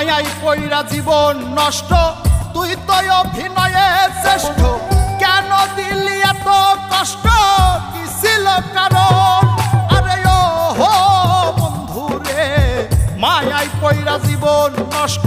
মায়াই পইরা জীবন নষ্ট, তুই তো অভিনয়ে শ্রেষ্ঠ। কেন দিলি এত কষ্ট? কি ছিল কারণ? আরে ও হো বন্ধুরে, মায়াই পইরা জীবন নষ্ট।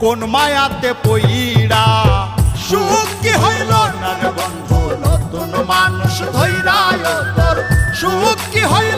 কোন মায়াতে পইরা সুখ কি হইল না রে বন্ধু, নতুন মানুষ ধৈরায় তোর সুখ কি হইল